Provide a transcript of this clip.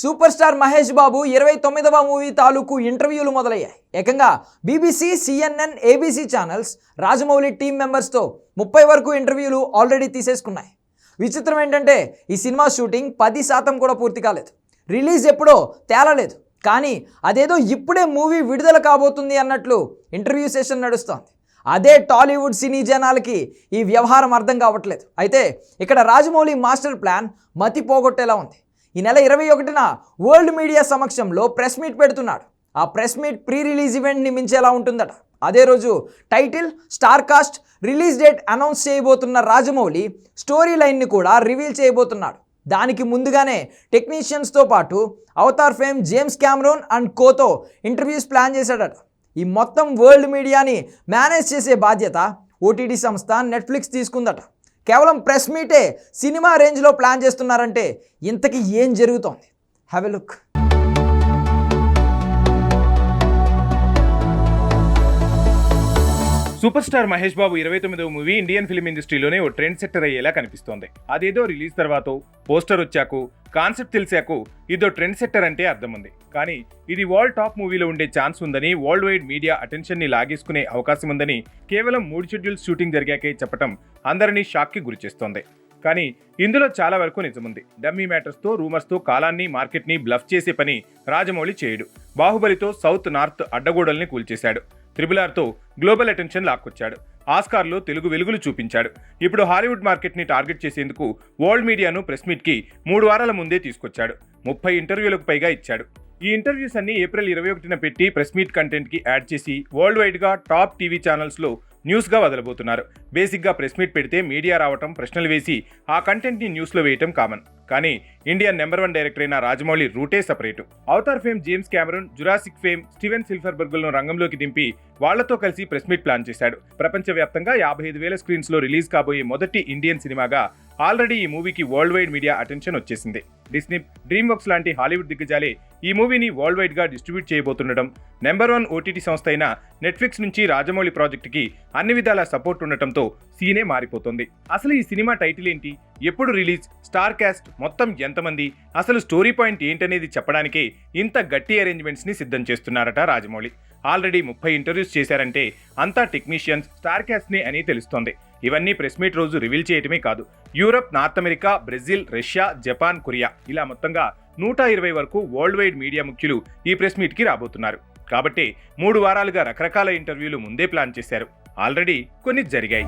Super star Mahesh Babu ఇరవై తొమ్మిదవ movie తాలూకు ఇంటర్వ్యూలు మొదలయ్యాయి. ఏకంగా BBC CNN ABC channels Rajamouli team మెంబర్స్తో ముప్పై వరకు ఇంటర్వ్యూలు ఆల్రెడీ తీసేసుకున్నాయి. విచిత్రం ఏంటంటే ఈ సినిమా షూటింగ్ పది శాతం కూడా పూర్తి కాలేదు. రిలీజ్ ఎప్పుడో తేలలేదు. కానీ అదేదో ఇప్పుడే మూవీ విడుదల కాబోతుంది అన్నట్లు ఇంటర్వ్యూ సెషన్ నడుస్తోంది. అదే టాలీవుడ్ సినీ జనాలకి ఈ వ్యవహారం అర్థం కావట్లేదు. అయితే ఇక్కడ రాజమౌళి మాస్టర్ ప్లాన్ మతి పోగొట్టేలా ఉంది. ఈ నెల ఇరవై ఒకటిన వరల్డ్ మీడియా సమక్షంలో ప్రెస్ మీట్ పెడుతున్నాడు. ఆ ప్రెస్ మీట్ ప్రీ రిలీజ్ ఈవెంట్ని మించేలా ఉంటుందట. అదే రోజు title star cast release date announce చేయబోతున్న రాజమౌళి స్టోరీ లైన్ని కూడా రివీల్ చేయబోతున్నాడు. దానికి ముందుగానే టెక్నీషియన్స్తో పాటు Avatar fame James Cameron and కోతో interviews plan చేశాడట. ఈ మొత్తం వరల్డ్ మీడియాని మేనేజ్ చేసే బాధ్యత ఓటీటీ సంస్థ నెట్ఫ్లిక్స్ తీసుకుందట. కేవలం ప్రెస్ మీటే సినిమా రేంజ్లో ప్లాన్ చేస్తున్నారంటే ఇంతకీ ఏం జరుగుతోంది? Have a look super star Mahesh Babu ఇరవై తొమ్మిదవ మూవీ ఇండియన్ ఫిల్మ్ ఇండస్ట్రీలోనే ఓ ట్రెండ్ సెట్టర్ అయ్యేలా కనిపిస్తోంది. అదేదో రిలీజ్ తర్వాత పోస్టర్ వచ్చాకు కాన్సెప్ట్ తెలిసాకు ఇదో ట్రెండ్ సెట్టర్ అంటే అర్థం ఉంది. కానీ ఇది వరల్డ్ టాప్ మూవీలో ఉండే ఛాన్స్ ఉందని వరల్డ్ వైడ్ మీడియా అటెన్షన్ని లాగేసుకునే అవకాశం ఉందని కేవలం మూడు షెడ్యూల్స్ షూటింగ్ జరిగాకే చెప్పటం అందరినీ షాక్కి గురిచేస్తోంది కానీ ఇందులో చాలా వరకు నిజముంది. డమ్మీ మ్యాటర్స్తో రూమర్స్తో కాలాన్ని మార్కెట్ని బ్లఫ్ చేసే పని రాజమౌళి చేయడు. బాహుబలితో సౌత్ నార్త్ అడ్డగోడల్ని కూల్చేశాడు. త్రిబుల్ ఆర్తో గ్లోబల్ అటెన్షన్ లాక్కొచ్చాడు. ఆస్కార్లో తెలుగు వెలుగులు చూపించాడు. ఇప్పుడు హాలీవుడ్ మార్కెట్ని టార్గెట్ చేసేందుకు వరల్డ్ మీడియాను ప్రెస్ మీట్కి మూడు వారాల ముందే తీసుకొచ్చాడు. ముప్పై ఇంటర్వ్యూలకు పైగా ఇచ్చాడు. ఈ ఇంటర్వ్యూస్ అన్ని ఏప్రిల్ ఇరవై ఒకటిన పెట్టి ప్రెస్ మీట్ కంటెంట్కి యాడ్ చేసి వరల్డ్ వైడ్గా టాప్ టీవీ ఛానల్స్లో న్యూస్గా వదలబోతున్నారు. బేసిక్గా ప్రెస్ మీట్ పెడితే మీడియా రావటం ప్రశ్నలు వేసి ఆ కంటెంట్ని న్యూస్లో వేయటం కామన్. కానీ ఇండియన్ నెంబర్ వన్ డైరెక్టర్ అయిన రాజమౌళి రూటే separate. Avatar fame James Cameron Jurassic fame Steven సిల్ఫర్బర్గ్లను రంగంలోకి దింపి వాళ్ళతో కలిసి ప్రెస్ మీట్ ప్లాన్ చేశాడు. ప్రపంచవ్యాప్తంగా యాభై ఐదు వేల స్క్రీన్స్లో రిలీజ్ కాబోయే మొదటి ఇండియన్ సినిమాగా ఆల్రెడీ ఈ మూవీకి వరల్డ్ వైడ్ మీడియా అటెన్షన్ వచ్చేసింది. డిస్నీ డ్రీమ్ వర్క్స్ లాంటి హాలీవుడ్ దిగ్గజాలే ఈ మూవీని వరల్డ్ వైడ్గా డిస్ట్రిబ్యూట్ చేయబోతుండటం నెంబర్ వన్ ఓటీటీ సంస్థ అయిన నెట్ఫ్లిక్స్ నుంచి రాజమౌళి ప్రాజెక్టుకి అన్ని విధాల సపోర్ట్ ఉండటంతో సీనే మారిపోతుంది. అసలు ఈ సినిమా టైటిల్ ఏంటి? ఎప్పుడు రిలీజ్ స్టార్ క్యాస్ట్ మొత్తం ఎంతమంది? అసలు స్టోరీ పాయింట్ ఏంటనేది చెప్పడానికే ఇంత గట్టి అరేంజ్మెంట్స్ని సిద్ధం చేస్తున్నారట రాజమౌళి. ఆల్రెడీ ముప్పై ఇంటర్వ్యూస్ చేశారంటే అంతా టెక్నీషియన్స్ స్టార్ క్యాస్ట్నే అని తెలుస్తోంది. ఇవన్నీ ప్రెస్ మీట్ రోజు రివీల్ చేయటమే కాదు. Europe North America Brazil Russia Japan Korea ఇలా మొత్తంగా నూట ఇరవై వరకు వరల్డ్ వైడ్ మీడియా ముఖ్యులు ఈ ప్రెస్ మీట్కి రాబోతున్నారు. కాబట్టి మూడు వారాలుగా రకరకాల ఇంటర్వ్యూలు ముందే ప్లాన్ చేశారు. ఆల్రెడీ కొన్ని జరిగాయి.